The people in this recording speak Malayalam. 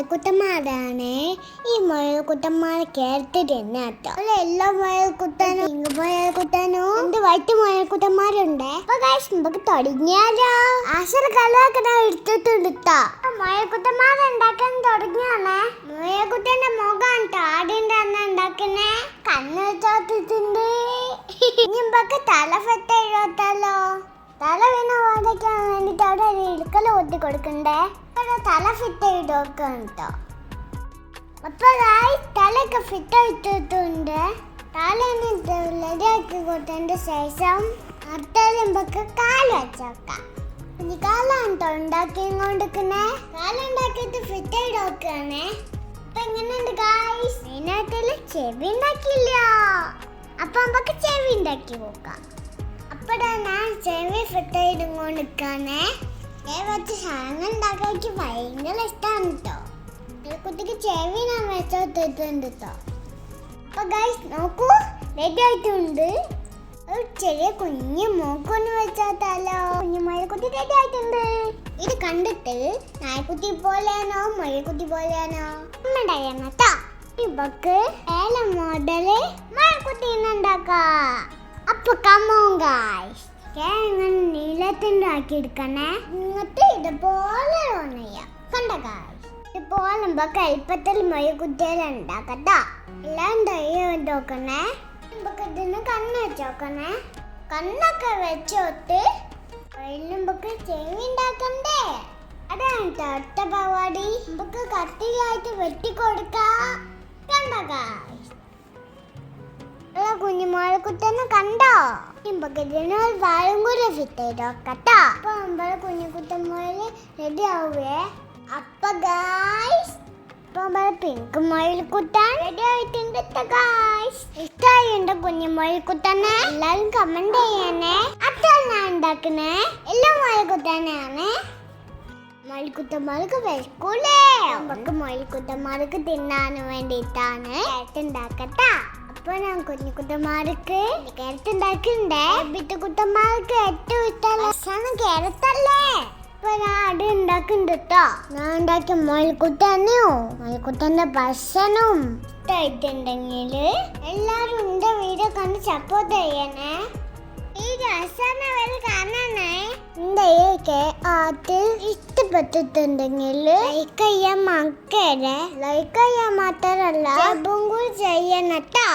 മുയൽക്കുട്ടന്മാരാണ് ഈ മുയൽക്കുട്ടന്മാർ കേരളത്തിൽ തന്നെ കേട്ടോ. അല്ല എല്ലാ മുയൽക്കുട്ടനും? പിങ്ക് മുയൽക്കുട്ടനും? എന്ത് വൈറ്റ് മുയൽക്കുട്ടന്മാരുണ്ട്? അപ്പൊ guys, നമുക്ക് തുടങ്ങിയാലോ? ആശർ കലൊക്കെ ഞാൻ എടുത്തിട്ടുണ്ട് ട്ടോ. അപ്പൊ മുയൽക്കുട്ടന്മാരെ ഉണ്ടാക്കാൻ തുടങ്ങിയാണേ? മുയൽക്കുട്ടന്റെ മുഖം താടിന്റെ അന്ന് ഉണ്ടാക്കുന്നേ. കണ്ണ് ചോത്തിട്ടുണ്ട്. ഇനി നമുക്ക് തല എഴുതാലോ? തല വീണ വാടയ്ക്കാൻ വേണ്ടിട്ട് അവിടെ ഒരു ഇടുക്കൽ കൊടുക്കണ്ടേ? അവിടെ തല ഫിറ്റ് ചെയ്ത് നോക്കാം കേട്ടോ അപ്പൊ guys, തലയൊക്കെ ഫിറ്റ് ആയിട്ടുണ്ട് തല റെഡിയാക്കി കൊടുത്തതിന്റെ ശേഷം അടുത്തത് നമുക്ക് കാൽ വെച്ചോക്കാം ഇനി കാലാണ് കേട്ടോ ഉണ്ടാക്കി കൊണ്ടിരിക്കുന്നേ കാലുണ്ടാക്കിയിട്ട് ഫിറ്റ് ചെയ്ത് നോക്കുകയാണേ അപ്പൊ എങ്ങനെയുണ്ട് ഗായ്സ് ഇതിനകത്തിൽ ചെവി ഉണ്ടാക്കിയില്ല. അപ്പൊ നമുക്ക് ചെവി ഉണ്ടാക്കി നോക്കാം. അപ്പടാ ഞാൻ ചെവി ഫിറ്റ് ചെയ്തും കൊണ്ടിരിക്കാനേ വെച്ച് സാധനം ഉണ്ടാക്കാൻ എനിക്ക് ഭയങ്കര കുട്ടിക്ക് ചെവി ഞാൻ അപ്പൊ ഗൈസ് നോക്കൂ റെഡി ആയിട്ടുണ്ട്. ഒരു ചെറിയ കുഞ്ഞു മൂക്കൊന്ന് വെച്ചാത്താലോ. കുഞ്ഞു മഴക്കുട്ടി റെഡി ആയിട്ടുണ്ട്. ഇത് കണ്ടിട്ട് നായ്ക്കുട്ടി പോലെയാണോ മഴക്കുട്ടി പോലെയാണോ? നമ്മുടെ കേട്ടോ ഇവക്ക് ഏല മോഡൽ മഴക്കുട്ടീനെ ഉണ്ടാക്കാം. അപ്പൊ കമോൺ ഗായ്സ് ഇങ്ങനെ നീളത്തിന്റെ ആക്കി എടുക്കണേ. എന്നിട്ട് ഇതുപോലെ ഓൺ കണ്ട കാശ് ഇതുപോലെ നമുക്ക് എളുപ്പത്തിൽ മഴക്കുട്ടികളെ ഉണ്ടാക്കട്ടാ. എല്ലാം തയ്യാൻ നോക്കണേ നമുക്ക് ഇതിന് കണ്ണ് വെച്ചോക്കണേ കണ്ണൊക്കെ വെച്ചോട്ട് നമുക്ക് ചെവി ഉണ്ടാക്കണ്ടേ? അതാണ് അടുത്ത പരിപാടി. നമുക്ക് കത്തിയായിട്ട് വെട്ടിക്കൊടുക്കാം കണ്ട കാശ് കുഞ്ഞുമോളെ കുത്തന്നെ കണ്ടോ? ഇമ്പക്കത്തിന് ഒരു വാഴും കൂടെ ഫിറ്റ് ചെയ്തോ കേട്ടോ? അപ്പൊ നമ്മളെ കുഞ്ഞുകുട്ടന്മാര് റെഡി ആവുകയെ അപ്പൊ പിങ്ക് മയിൽക്കുട്ടൻ റെഡി ആയിട്ടുണ്ട് ഗായ്സ് ഇഷ്ടമായിണ്ട് കുഞ്ഞുമയിൽക്കുട്ടനെ എല്ലാരും കമന്റ് ചെയ്യണേ. അതാണ് ഞാൻ ഉണ്ടാക്കണേ. എല്ലാ മയിൽക്കുട്ടനെയാണ് മയിൽക്കുട്ടന്മാർക്ക് വിൽക്കൂലേ? നമുക്ക് മയിൽക്കുട്ടന്മാർക്ക് തിന്നാൻ വേണ്ടിയിട്ടാണ്. ഉണ്ടാക്കട്ടാ അപ്പൊ ഞാൻ കുഞ്ഞുകുട്ടന്മാർക്ക് കേരറ്റ് വിട്ടു കുട്ടന്മാർക്ക് ഏറ്റവും ഇഷ്ടം കേരത്തല്ലേ അപ്പൊ ഞാൻ അടി ഉണ്ടാക്കുന്നുണ്ട് കേട്ടോ ഞാൻ ഉണ്ടാക്കിയ മയിൽക്കുട്ടനെയോ മയിൽക്കുട്ടന്റെ ഭക്ഷണം ഇഷ്ടമായിട്ടുണ്ടെങ്കിൽ എല്ലാരും എന്റെ വീഡിയോ കണ്ട് സപ്പോർട്ട് ചെയ്യണേ. ഈ വരെ കാണണേ എന്തൊക്കെ അത് ഇഷ്ടപ്പെട്ടിട്ടുണ്ടെങ്കിൽ ലൈക്ക് ചെയ്യാൻ മക്കളെ ലൈക്ക് ചെയ്യാൻ മാത്രമല്ല സബും ചെയ്യണട്ടാ